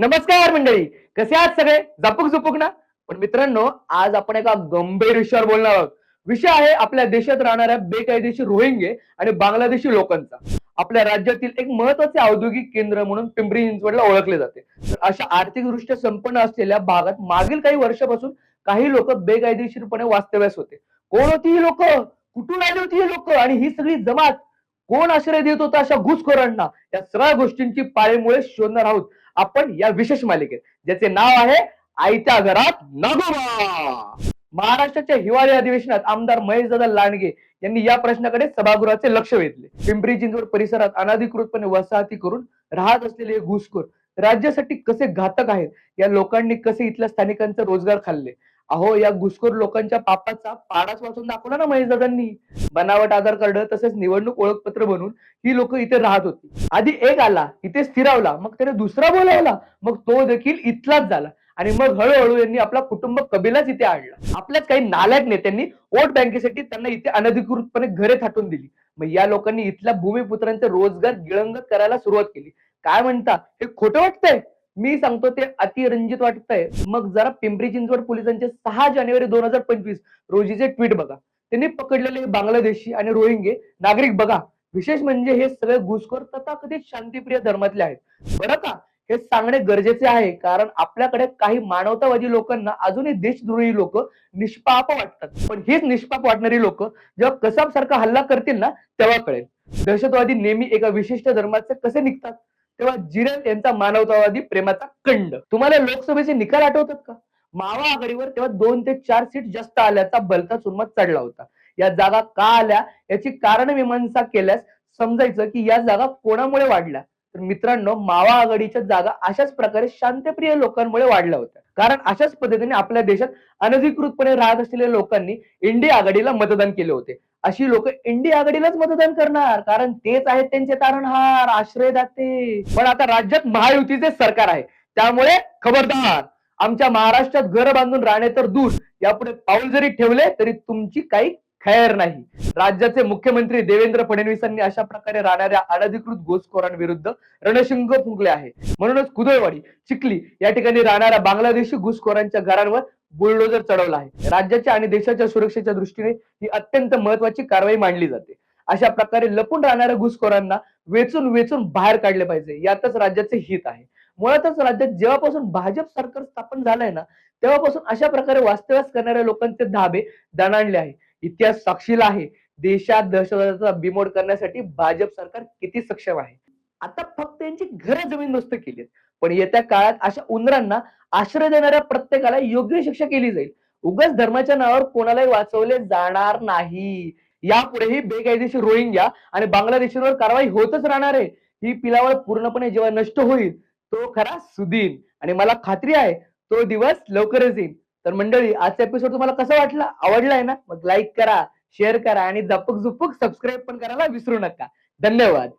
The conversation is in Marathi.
नमस्कार मंडळी. कसे आहात सगळे? झपुक झुपूक ना? पण मित्रांनो आज आपण एका गंभीर विषयावर बोलणार आहोत. विषय आहे आपल्या देशात राहणाऱ्या बेकायदेशीर रोहिंगे आणि बांगलादेशी लोकांचा. आपल्या राज्यातील एक महत्त्वाचे औद्योगिक केंद्र म्हणून पिंपरी चिंचवडला ओळखले जाते. तर अशा आर्थिकदृष्ट्या संपन्न असलेल्या भागात मागील काही वर्षापासून काही लोक बेकायदेशीरपणे वास्तव्यास होते. कोण होती ही लोक कुठून आली होती ही लोक? आणि ही सगळी जमात कोण आश्रय देत होता अशा घुसखोरांना? या सगळ्या गोष्टींची पाळीमुळे शोधणार आहोत. आपण या विशेष मालिकेत ज्याचे नाव आहे आईच्या घरात नागोबा. महाराष्ट्राच्या हिवाळी अधिवेशनात आमदार महेशदादा लांडगे यांनी या प्रश्नाकडे सभागृहाचे लक्ष वेधले. पिंपरी चिंचवड परिसरात अनाधिकृतपणे वसाहती करून राहत असलेले हे घुसखोर राज्यासाठी कसे घातक आहेत? या लोकांनी कसे इथल्या स्थानिकांचे रोजगार खाल्ले? अहो या घुसखोर लोकांच्या पापाचा पाडाच वाचून दाखवला ना महेशदादांनी बनावट आधार कार्ड तसेच निवडणूक ओळखपत्र बनवून ही लोक इथे राहत होती. आधी एक आला इथे स्थिरावला मग त्याने दुसरा बोलावला मग तो देखील इथलाच झाला. आणि मग हळूहळू यांनी आपला कुटुंब कबिलाच इथे आणला. आपल्याच काही नालायक नेत्यांनी वोट बँकेसाठी त्यांना इथे अनधिकृतपणे घरे थाटून दिली. मग या लोकांनी इथल्या भूमिपुत्रांचे रोजगार गिळंगत करायला सुरुवात केली. काय म्हणता? हे खोटं वाटतंय? मी सांगतो ते अतिरंजित वाटतंय. मग जरा पिंपरी चिंचवड पोलिसांचे सहा जानेवारी दोन हजार पंचवीस रोजीचे ट्विट बघा. त्यांनी पकडलेले बांगलादेशी आणि रोहिंगे नागरिक बघा. विशेष म्हणजे हे सगळे घुसखोर तथाकथित शांतीप्रिय धर्मातले आहेत. बरं का? हे सांगणे गरजेचे आहे कारण आपल्याकडे काही मानवतावादी लोकांना अजूनही देशद्रोही लोक निष्पाप वाटतात. पण हीच निष्पाप वाटणारी लोक जेव्हा कसाब सारखा हल्ला करतील ना तेव्हा कळेल. दहशतवादी नेहमी एका विशिष्ट धर्माचे कसे निघतात? तेव्हा जिरेल यांचा मानवतावादी प्रेमाचा कंड तुम्हाला लोकसभेचे निकाल आठवतात का? मावा आघाडीवर तेव्हा दोन ते चार सीट जास्त आल्याचा बलता चुरमत चढला होता. या जागा का आल्या? याची कारण मीमांसा केल्यास समजायचं की या जागा कोणामुळे वाढल्या? तर मित्रांनो मावा आघाडीच्या जागा अशाच प्रकारे शांतप्रिय लोकांमुळे वाढल्या होत्या. कारण अशाच पद्धतीने आपल्या देशात अनधिकृतपणे राहत असलेल्या लोकांनी इंडिया आघाडीला मतदान केले होते. अशी लोक इंडिया आघाडीलाच मतदान करणार. कारण तेच आहेत त्यांचे तारणहार आश्रयदाते. पण आता राज्यात महायुतीचे सरकार आहे. त्यामुळे खबरदार. आमच्या महाराष्ट्रात घर बांधून राहणे तर दूर. यापुढे पाऊल जरी ठेवले तरी तुमची काही खैर नाही. राज्याचे मुख्यमंत्री देवेंद्र फडणवीसांनी अशा प्रकारे राहणाऱ्या अनधिकृत घुसखोरांविरुद्ध रणशिंग फुंकले आहे. म्हणूनच कुदळवाडी चिखली या ठिकाणी राहणाऱ्या बांगलादेशी घुसखोरांच्या घरांवर बुलडोजर चढवला आहे. राज्याच्या आणि देशाच्या सुरक्षेच्या दृष्टीने ही अत्यंत महत्वाची कारवाई मांडली जाते. अशा प्रकारे लपून राहणाऱ्या घुसखोरांना वेचून वेचून बाहेर काढले पाहिजे. यातच राज्याचे हित आहे. मुळातच राज्यात जेव्हापासून भाजप सरकार स्थापन झालंय ना तेव्हापासून अशा प्रकारे वास्तव्यास करणाऱ्या लोकांचे धाबे दणाणले आहे. इतिहास साक्षीला आहे. देशात दहशतवादाचा बिमोड करण्यासाठी भाजप सरकार किती सक्षम आहे? आता फक्त यांची घर जमीन नुसतं केली पण येत्या काळात अशा उंदरांना आश्रय देणाऱ्या प्रत्येकाला योग्य शिक्षा केली जाईल. उगाच धर्माच्या नावावर कोणालाही वाचवले जाणार नाही. यापुढेही बेकायदेशीर रोहिंग्या आणि बांगलादेशीवर कारवाई होतच राहणार आहे. ही पिलावळ पूर्णपणे जेव्हा नष्ट होईल तो खरा सुदीन. आणि मला खात्री आहे तो दिवस लवकरच येईल. तर मंडळी आजचा एपिसोड तुम्हाला कसा वाटला? आवडलाय ना? मग लाईक करा शेअर करा आणि झपक झुपक सबस्क्राईब पण करायला विसरू नका. धन्यवाद.